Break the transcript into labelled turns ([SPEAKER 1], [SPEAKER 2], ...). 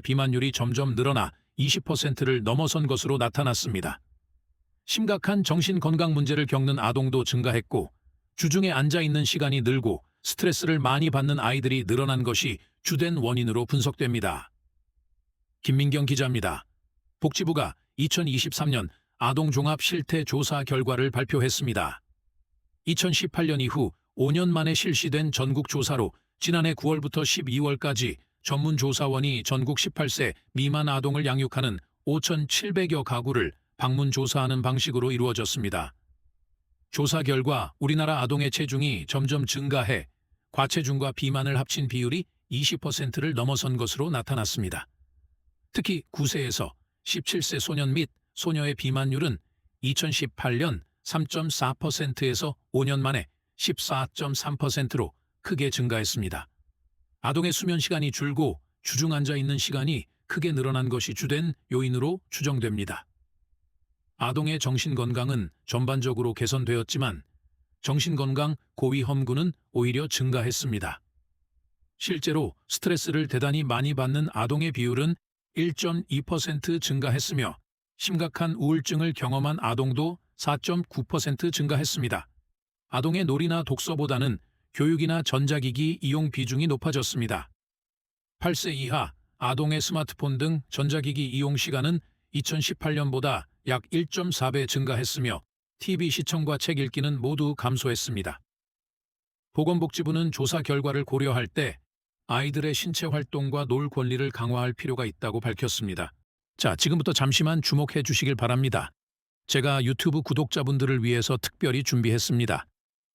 [SPEAKER 1] 비만율이 점점 늘어나 20%를 넘어선 것으로 나타났습니다. 심각한 정신 건강 문제를 겪는 아동도 증가했고 주중에 앉아 있는 시간이 늘고 스트레스를 많이 받는 아이들이 늘어난 것이 주된 원인으로 분석됩니다. 김민경 기자입니다. 복지부가 2023년 아동종합 실태 조사 결과를 발표했습니다. 2018년 이후 5년 만에 실시된 전국 조사로 지난해 9월부터 12월까지 전문 조사원이 전국 18세 미만 아동을 양육하는 5,700여 가구를 방문 조사하는 방식으로 이루어졌습니다. 조사 결과 우리나라 아동의 체중이 점점 증가해 과체중과 비만을 합친 비율이 20%를 넘어선 것으로 나타났습니다. 특히 9세에서 17세 소년 및 소녀의 비만율은 2018년 3.4%에서 5년 만에 14.3%로 크게 증가했습니다. 아동의 수면 시간이 줄고 주중 앉아 있는 시간이 크게 늘어난 것이 주된 요인으로 추정됩니다. 아동의 정신 건강은 전반적으로 개선되었지만 정신 건강 고위 험군은 오히려 증가했습니다. 실제로 스트레스를 대단히 많이 받는 아동의 비율은 1.2% 증가했으며 심각한 우울증을 경험한 아동도 4.9% 증가했습니다. 아동의 놀이나 독서보다는 교육이나 전자기기 이용 비중이 높아졌습니다. 8세 이하 아동의 스마트폰 등 전자기기 이용 시간은 2018년보다 약 1.4배 증가했으며 TV 시청과 책 읽기는 모두 감소했습니다. 보건복지부는 조사 결과를 고려할 때 아이들의 신체 활동과 놀 권리를 강화할 필요가 있다고 밝혔습니다. 자, 지금부터 잠시만 주목해 주시길 바랍니다. 제가 유튜브 구독자분들을 위해서 특별히 준비했습니다.